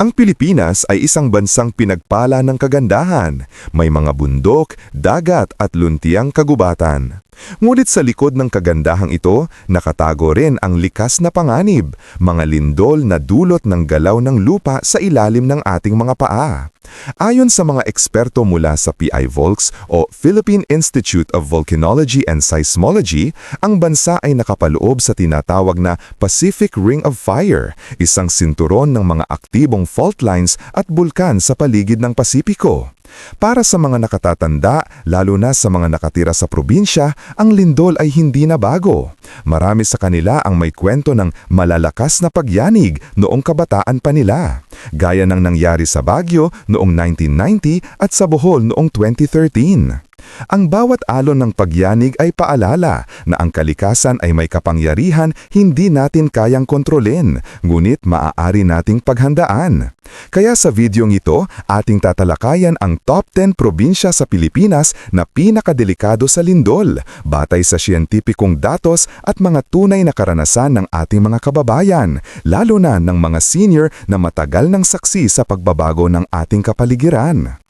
Ang Pilipinas ay isang bansang pinagpala ng kagandahan. May mga bundok, dagat at luntiang kagubatan. Ngunit sa likod ng kagandahang ito, nakatago rin ang likas na panganib, mga lindol na dulot ng galaw ng lupa sa ilalim ng ating mga paa. Ayon sa mga eksperto mula sa PI Volks o Philippine Institute of Volcanology and Seismology, ang bansa ay nakapaloob sa tinatawag na Pacific Ring of Fire, isang sinturon ng mga aktibong fault lines at bulkan sa paligid ng Pasipiko. Para sa mga nakatatanda, lalo na sa mga nakatira sa probinsya, ang lindol ay hindi na bago. Marami sa kanila ang may kwento ng malalakas na pagyanig noong kabataan pa nila. Gaya ng nangyari sa Baguio noong 1990 at sa Bohol noong 2013. Ang bawat alon ng pagyanig ay paalala na ang kalikasan ay may kapangyarihan hindi natin kayang kontrolin, ngunit maaari nating paghandaan. Kaya sa videong ito, ating tatalakayan ang top 10 probinsya sa Pilipinas na pinakadelikado sa lindol, batay sa siyentipikong datos at mga tunay na karanasan ng ating mga kababayan, lalo na ng mga senior na matagal ng saksi sa pagbabago ng ating kapaligiran.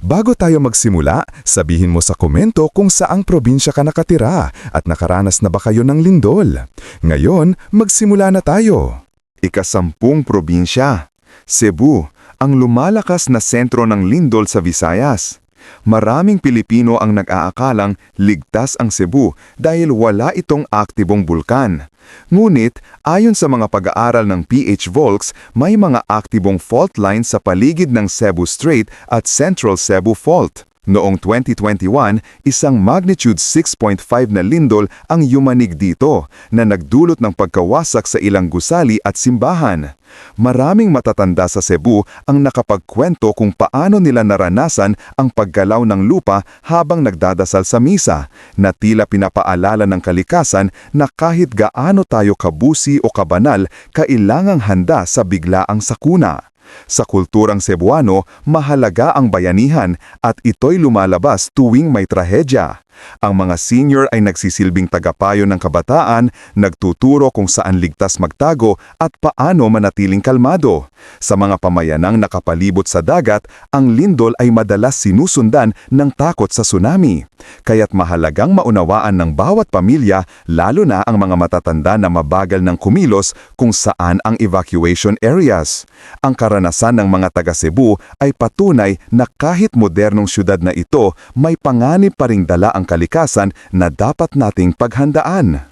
Bago tayo magsimula, sabihin mo sa komento kung saang probinsya ka nakatira at nakaranas na ba kayo ng lindol. Ngayon, magsimula na tayo. Ikasampung probinsya, Cebu, ang lumalakas na sentro ng lindol sa Visayas. Maraming Pilipino ang nag-aakalang ligtas ang Cebu dahil wala itong aktibong bulkan. Ngunit, ayon sa mga pag-aaral ng PH Volks, may mga aktibong fault lines sa paligid ng Cebu Strait at Central Cebu Fault. Noong 2021, isang magnitude 6.5 na lindol ang yumanig dito na nagdulot ng pagkawasak sa ilang gusali at simbahan. Maraming matatanda sa Cebu ang nakapagkwento kung paano nila naranasan ang paggalaw ng lupa habang nagdadasal sa misa, na tila pinapaalala ng kalikasan na kahit gaano tayo kabusi o kabanal, kailangang handa sa biglaang sakuna. Sa kulturang Cebuano, mahalaga ang bayanihan at ito'y lumalabas tuwing may trahedya. Ang mga senior ay nagsisilbing tagapayo ng kabataan, nagtuturo kung saan ligtas magtago at paano manatiling kalmado. Sa mga pamayanang nakapalibot sa dagat, ang lindol ay madalas sinusundan ng takot sa tsunami. Kaya't mahalagang maunawaan ng bawat pamilya, lalo na ang mga matatanda na mabagal ng kumilos kung saan ang evacuation areas. Ang karanasan ng mga taga Cebu ay patunay na kahit modernong syudad na ito, may panganib pa ring dala ang kalikasan na dapat nating paghandaan.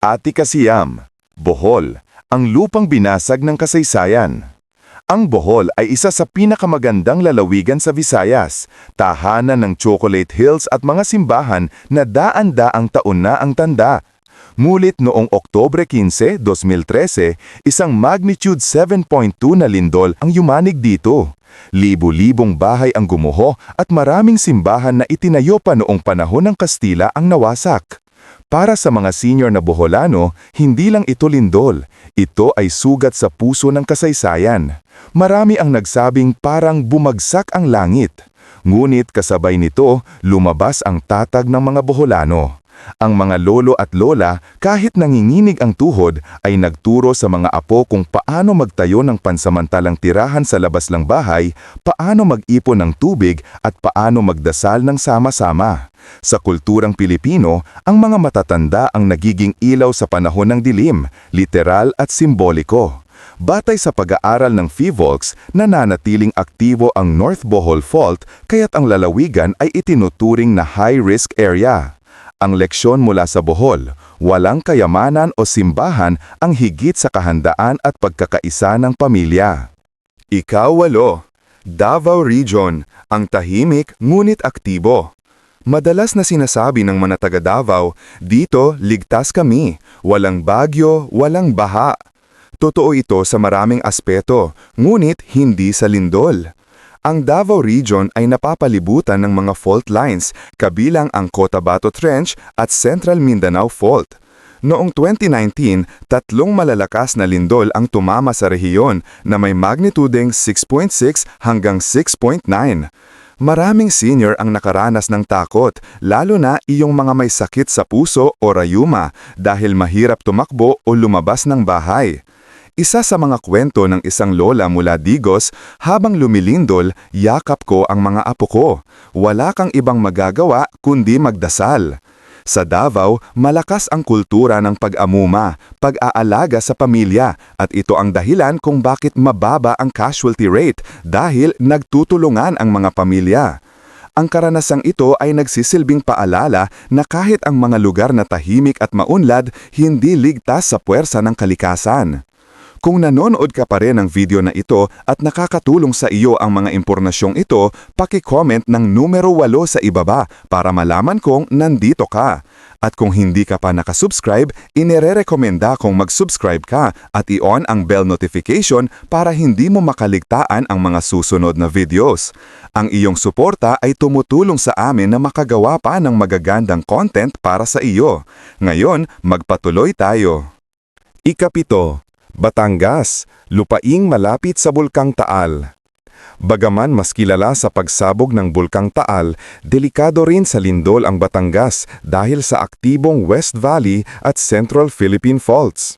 Ati Kasiyam, Bohol, ang lupang binasag ng kasaysayan. Ang Bohol ay isa sa pinakamagandang lalawigan sa Visayas, tahanan ng Chocolate Hills at mga simbahan na daan-daang taon na ang tanda. Ngulit noong Oktobre 15, 2013, isang magnitude 7.2 na lindol ang yumanig dito. Libo-libong bahay ang gumuho at maraming simbahan na itinayo pa noong panahon ng Kastila ang nawasak. Para sa mga senior na Boholano, hindi lang ito lindol, ito ay sugat sa puso ng kasaysayan. Marami ang nagsabing parang bumagsak ang langit. Ngunit kasabay nito, lumabas ang tatag ng mga Boholano. Ang mga lolo at lola, kahit nanginginig ang tuhod, ay nagturo sa mga apo kung paano magtayo ng pansamantalang tirahan sa labas ng bahay, paano mag-ipon ng tubig at paano magdasal ng sama-sama. Sa kulturang Pilipino, ang mga matatanda ang nagiging ilaw sa panahon ng dilim, literal at simboliko. Batay sa pag-aaral ng FIVOLX, nananatiling aktibo ang North Bohol Fault kaya't ang lalawigan ay itinuturing na high-risk area. Ang leksyon mula sa Bohol, walang kayamanan o simbahan ang higit sa kahandaan at pagkakaisa ng pamilya. Ikaw walo, Davao Region, ang tahimik ngunit aktibo. Madalas na sinasabi ng mga taga Davao, dito ligtas kami, walang bagyo, walang baha. Totoo ito sa maraming aspeto, ngunit hindi sa lindol. Ang Davao Region ay napapalibutan ng mga fault lines, kabilang ang Cotabato Trench at Central Mindanao Fault. Noong 2019, tatlong malalakas na lindol ang tumama sa rehiyon na may magnitudeng 6.6 hanggang 6.9. Maraming senior ang nakaranas ng takot, lalo na iyong mga may sakit sa puso o rayuma dahil mahirap tumakbo o lumabas ng bahay. Isa sa mga kwento ng isang lola mula Digos, habang lumilindol, yakap ko ang mga apo ko. Wala kang ibang magagawa kundi magdasal. Sa Davao, malakas ang kultura ng pag-amuma, pag-aalaga sa pamilya, at ito ang dahilan kung bakit mababa ang casualty rate dahil nagtutulungan ang mga pamilya. Ang karanasang ito ay nagsisilbing paalala na kahit ang mga lugar na tahimik at maunlad, hindi ligtas sa puwersa ng kalikasan. Kung nanonood ka pa rin ng video na ito at nakakatulong sa iyo ang mga impormasyong ito, paki-comment ng numero 8 sa ibaba para malaman kong nandito ka. At kung hindi ka pa nakasubscribe, inirerekomenda kong mag-subscribe ka at i-on ang bell notification para hindi mo makaligtaan ang mga susunod na videos. Ang iyong suporta ay tumutulong sa amin na makagawa pa ng magagandang content para sa iyo. Ngayon, magpatuloy tayo. Ikapito, Batangas, lupaing malapit sa Bulkang Taal. Bagaman mas kilala sa pagsabog ng Bulkang Taal, delikado rin sa lindol ang Batangas dahil sa aktibong West Valley at Central Philippine Faults.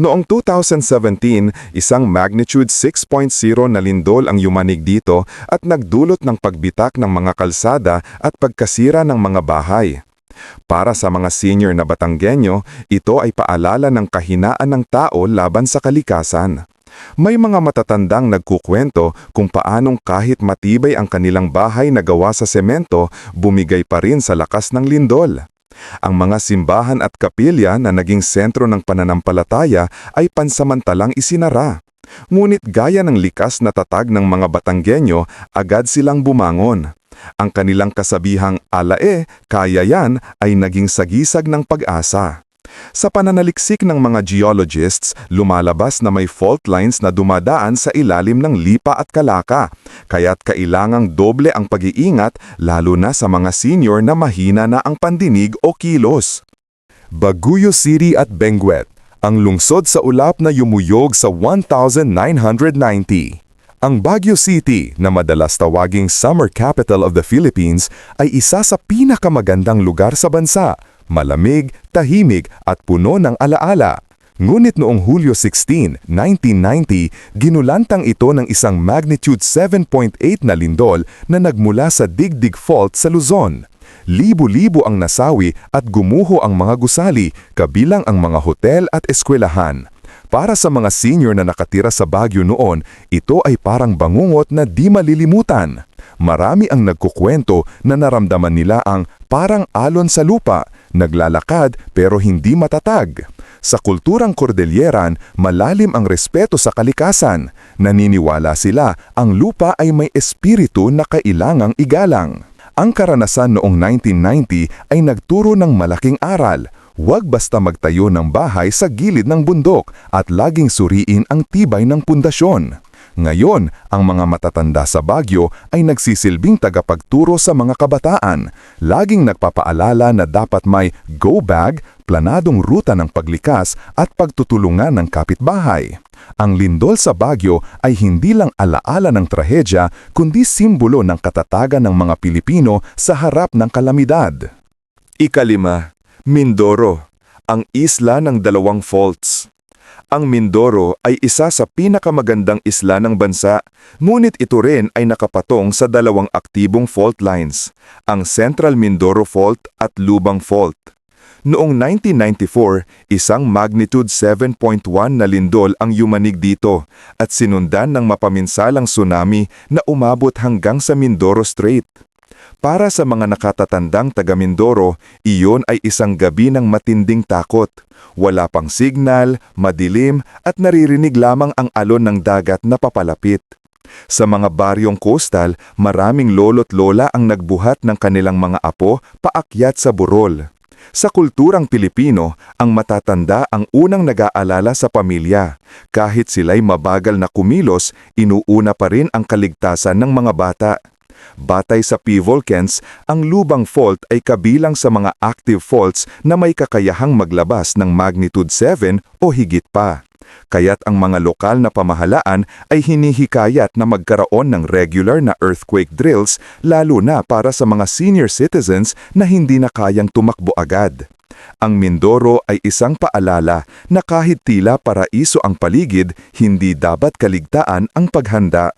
Noong 2017, isang magnitude 6.0 na lindol ang yumanig dito at nagdulot ng pagbitak ng mga kalsada at pagkasira ng mga bahay. Para sa mga senior na Batanggenyo, ito ay paalala ng kahinaan ng tao laban sa kalikasan. May mga matatandang nagkukwento kung paanong kahit matibay ang kanilang bahay na gawa sa semento, bumigay pa rin sa lakas ng lindol. Ang mga simbahan at kapilya na naging sentro ng pananampalataya ay pansamantalang isinara. Ngunit gaya ng likas na tatag ng mga Batanggenyo, agad silang bumangon. Ang kanilang kasabihang alae, kaya yan, ay naging sagisag ng pag-asa. Sa pananaliksik ng mga geologists, lumalabas na may fault lines na dumadaan sa ilalim ng lipa at kalaka, kaya't kailangang doble ang pag-iingat lalo na sa mga senior na mahina na ang pandinig o kilos. Baguio City at Benguet, ang lungsod sa ulap na yumuyog sa 1,990. Ang Baguio City, na madalas tawaging summer capital of the Philippines, ay isa sa pinakamagandang lugar sa bansa, malamig, tahimik at puno ng alaala. Ngunit noong Hulyo 16, 1990, ginulantang ito ng isang magnitude 7.8 na lindol na nagmula sa Digdig Fault sa Luzon. Libo-libo ang nasawi at gumuho ang mga gusali, kabilang ang mga hotel at eskwelahan. Para sa mga senior na nakatira sa Baguio noon, ito ay parang bangungot na di malilimutan. Marami ang nagkukwento na naramdaman nila ang parang alon sa lupa, naglalakad pero hindi matatag. Sa kulturang Cordilleran, malalim ang respeto sa kalikasan. Naniniwala sila ang lupa ay may espiritu na kailangang igalang. Ang karanasan noong 1990 ay nagturo ng malaking aral – Huwag basta magtayo ng bahay sa gilid ng bundok at laging suriin ang tibay ng pundasyon. Ngayon, ang mga matatanda sa Baguio ay nagsisilbing tagapagturo sa mga kabataan, laging nagpapaalala na dapat may go bag, planadong ruta ng paglikas at pagtutulungan ng kapitbahay. Ang lindol sa Baguio ay hindi lang alaala ng trahedya kundi simbolo ng katatagan ng mga Pilipino sa harap ng kalamidad. Ikalima, Mindoro, ang isla ng dalawang faults. Ang Mindoro ay isa sa pinakamagandang isla ng bansa, ngunit ito rin ay nakapatong sa dalawang aktibong fault lines, ang Central Mindoro Fault at Lubang Fault. Noong 1994, isang magnitude 7.1 na lindol ang yumanig dito at sinundan ng mapaminsalang tsunami na umabot hanggang sa Mindoro Strait. Para sa mga nakatatandang taga Mindoro, iyon ay isang gabi ng matinding takot. Wala pang signal, madilim at naririnig lamang ang alon ng dagat na papalapit. Sa mga baryong coastal, maraming lolo't lola ang nagbuhat ng kanilang mga apo paakyat sa burol. Sa kulturang Pilipino, ang matatanda ang unang nag-aalala sa pamilya. Kahit sila'y mabagal na kumilos, inuuna pa rin ang kaligtasan ng mga bata. Batay sa P-Volcans, ang Lubang Fault ay kabilang sa mga active faults na may kakayahang maglabas ng magnitude 7 o higit pa. Kaya't ang mga lokal na pamahalaan ay hinihikayat na magkaroon ng regular na earthquake drills lalo na para sa mga senior citizens na hindi na kayang tumakbo agad. Ang Mindoro ay isang paalala na kahit tila paraiso ang paligid, hindi dapat kaligtaan ang paghanda.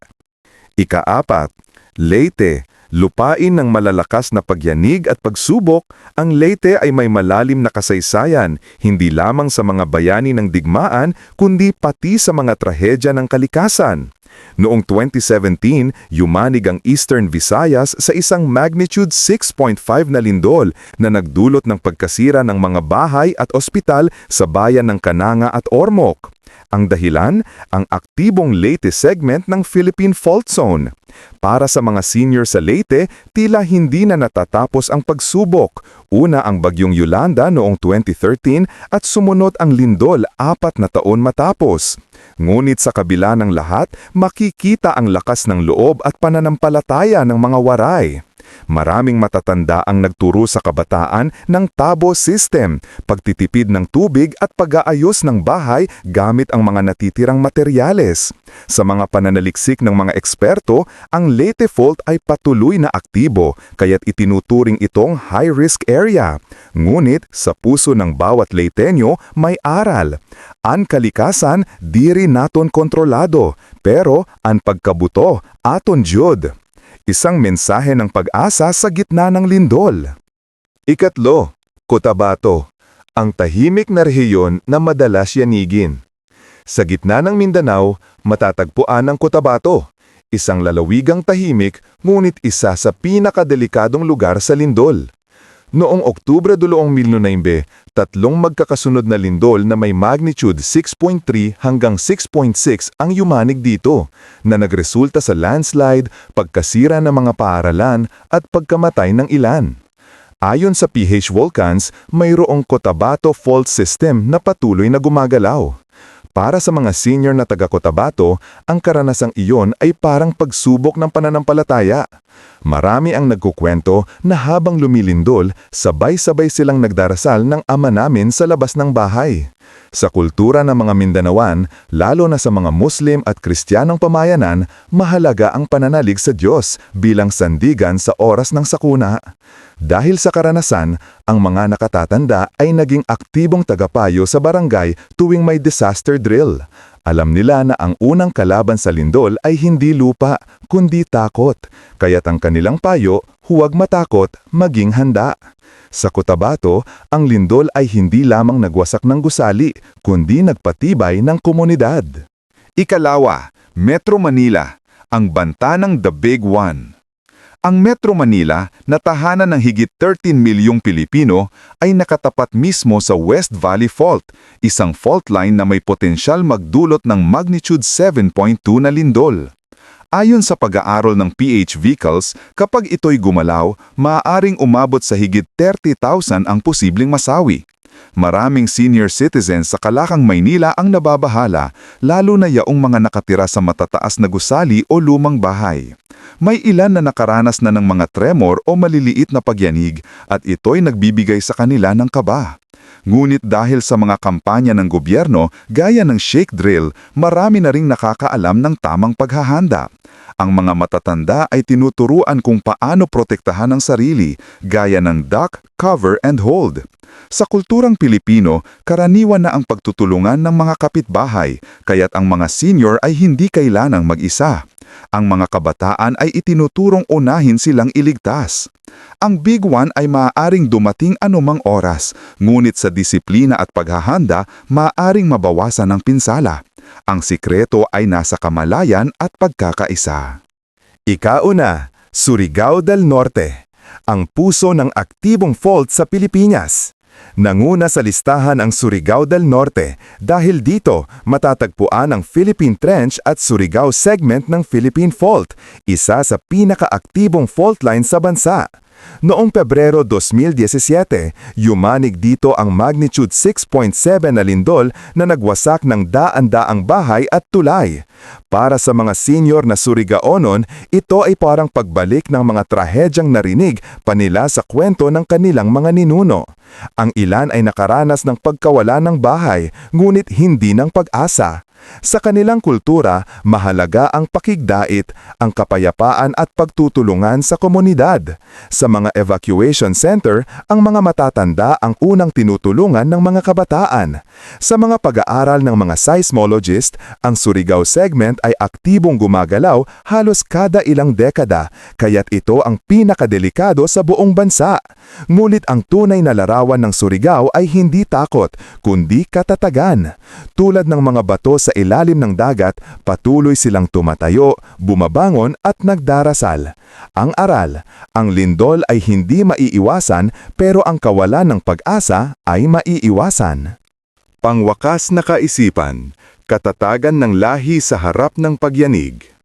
Ikaapat, Leyte, lupain ng malalakas na pagyanig at pagsubok, ang Leyte ay may malalim na kasaysayan, hindi lamang sa mga bayani ng digmaan, kundi pati sa mga trahedya ng kalikasan. Noong 2017, yumanig ang Eastern Visayas sa isang magnitude 6.5 na lindol na nagdulot ng pagkasira ng mga bahay at ospital sa bayan ng Kananga at Ormoc. Ang dahilan, ang aktibong Leyte segment ng Philippine Fault Zone. Para sa mga senior sa Leyte, tila hindi na natatapos ang pagsubok. Una ang bagyong Yolanda noong 2013 at sumunod ang lindol apat na taon matapos. Ngunit sa kabila ng lahat, makikita ang lakas ng loob at pananampalataya ng mga waray. Maraming matatanda ang nagturo sa kabataan ng tabo system, pagtitipid ng tubig at pag-aayos ng bahay gamit ang mga natitirang materyales. Sa mga pananaliksik ng mga eksperto, ang Leyte Fault ay patuloy na aktibo, kaya't itinuturing itong high-risk area. Ngunit sa puso ng bawat Leyteño may aral. Ang kalikasan, di rin naton kontrolado, pero ang pagkabuto, aton jud. Isang mensahe ng pag-asa sa gitna ng lindol. Ikatlo, Cotabato, ang tahimik na rehiyon na madalas yanigin. Sa gitna ng Mindanao, matatagpuan ang Cotabato, isang lalawigang tahimik ngunit isa sa pinakadelikadong lugar sa lindol. Noong Oktubre 2009, tatlong magkakasunod na lindol na may magnitude 6.3 hanggang 6.6 ang yumanig dito, na nagresulta sa landslide, pagkasira ng mga paaralan at pagkamatay ng ilan. Ayon sa PH Volcans, mayroong Cotabato Fault System na patuloy na gumagalaw. Para sa mga senior na taga Cotabato, ang karanasang iyon ay parang pagsubok ng pananampalataya. Marami ang nagkukwento na habang lumilindol, sabay-sabay silang nagdarasal ng ama namin sa labas ng bahay. Sa kultura ng mga Mindanawan, lalo na sa mga Muslim at Kristiyanong pamayanan, mahalaga ang pananalig sa Diyos bilang sandigan sa oras ng sakuna. Dahil sa karanasan, ang mga nakatatanda ay naging aktibong tagapayo sa barangay tuwing may disaster drill. Alam nila na ang unang kalaban sa lindol ay hindi lupa, kundi takot. Kaya't ang kanilang payo, huwag matakot, maging handa. Sa Cotabato, ang lindol ay hindi lamang nagwasak ng gusali, kundi nagpatibay ng komunidad. Ikalawa, Metro Manila, ang banta ng The Big One. Ang Metro Manila, na tahanan ng higit 13 milyong Pilipino, ay nakatapat mismo sa West Valley Fault, isang fault line na may potensyal magdulot ng magnitude 7.2 na lindol. Ayon sa pag-aaral ng PH Vehicles, kapag ito'y gumalaw, maaaring umabot sa higit 30,000 ang posibleng masawi. Maraming senior citizens sa Kalakang Maynila ang nababahala, lalo na yaong mga nakatira sa matataas na gusali o lumang bahay. May ilan na nakaranas na ng mga tremor o maliliit na pagyanig at ito'y nagbibigay sa kanila ng kaba. Ngunit dahil sa mga kampanya ng gobyerno gaya ng shake drill, marami na ring nakakaalam ng tamang paghahanda. Ang mga matatanda ay tinuturuan kung paano protektahan ang sarili, gaya ng duck, cover, and hold. Sa kulturang Pilipino, karaniwan na ang pagtutulungan ng mga kapitbahay, kaya't ang mga senior ay hindi kailanang mag-isa. Ang mga kabataan ay itinuturong unahin silang iligtas. Ang Big One ay maaaring dumating anumang oras, ngunit sa disiplina at paghahanda, maaaring mabawasan ang pinsala. Ang sikreto ay nasa kamalayan at pagkakaisa. Ikauna, Surigao del Norte, ang puso ng aktibong fault sa Pilipinas. Nanguna sa listahan ang Surigao del Norte dahil dito matatagpuan ang Philippine Trench at Surigao segment ng Philippine Fault, isa sa pinakaaktibong fault line sa bansa. Noong Pebrero 2017, yumanig dito ang magnitude 6.7 na lindol na nagwasak ng daan-daang bahay at tulay. Para sa mga senior na Surigaonon, ito ay parang pagbalik ng mga trahedyang narinig panila sa kwento ng kanilang mga ninuno. Ang ilan ay nakaranas ng pagkawala ng bahay, ngunit hindi ng pag-asa. Sa kanilang kultura, mahalaga ang pakigdait, ang kapayapaan at pagtutulungan sa komunidad. Sa mga evacuation center, ang mga matatanda ang unang tinutulungan ng mga kabataan. Sa mga pag-aaral ng mga seismologist, ang Surigao segment ay aktibong gumagalaw halos kada ilang dekada, kaya't ito ang pinakadelikado sa buong bansa. Ngunit ang tunay na larawan ng Surigao ay hindi takot, kundi katatagan. Tulad ng mga bato sa ilalim ng dagat, patuloy silang tumatayo, bumabangon at nagdarasal. Ang aral, ang lindol ay hindi maiiwasan pero ang kawalan ng pag-asa ay maiiwasan. Pangwakas na kaisipan, katatagan ng lahi sa harap ng pagyanig.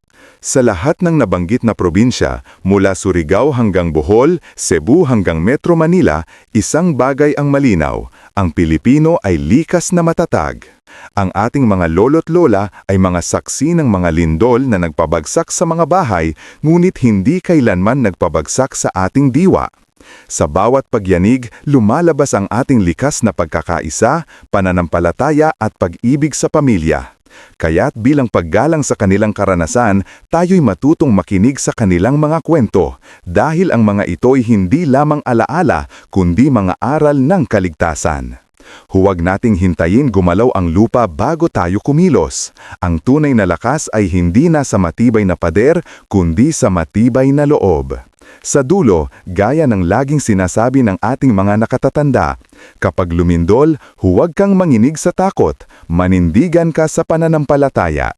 Sa lahat ng nabanggit na probinsya, mula Surigao hanggang Bohol, Cebu hanggang Metro Manila, isang bagay ang malinaw, ang Pilipino ay likas na matatag. Ang ating mga lolo't lola ay mga saksi ng mga lindol na nagpabagsak sa mga bahay, ngunit hindi kailanman nagpabagsak sa ating diwa. Sa bawat pagyanig, lumalabas ang ating likas na pagkakaisa, pananampalataya at pag-ibig sa pamilya. Kaya't bilang paggalang sa kanilang karanasan, tayo'y matutong makinig sa kanilang mga kwento dahil ang mga ito'y hindi lamang alaala kundi mga aral ng kaligtasan. Huwag nating hintayin gumalaw ang lupa bago tayo kumilos. Ang tunay na lakas ay hindi na sa matibay na pader kundi sa matibay na loob. Sa dulo, gaya ng laging sinasabi ng ating mga nakatatanda, kapag lumindol, huwag kang manginig sa takot, manindigan ka sa pananampalataya.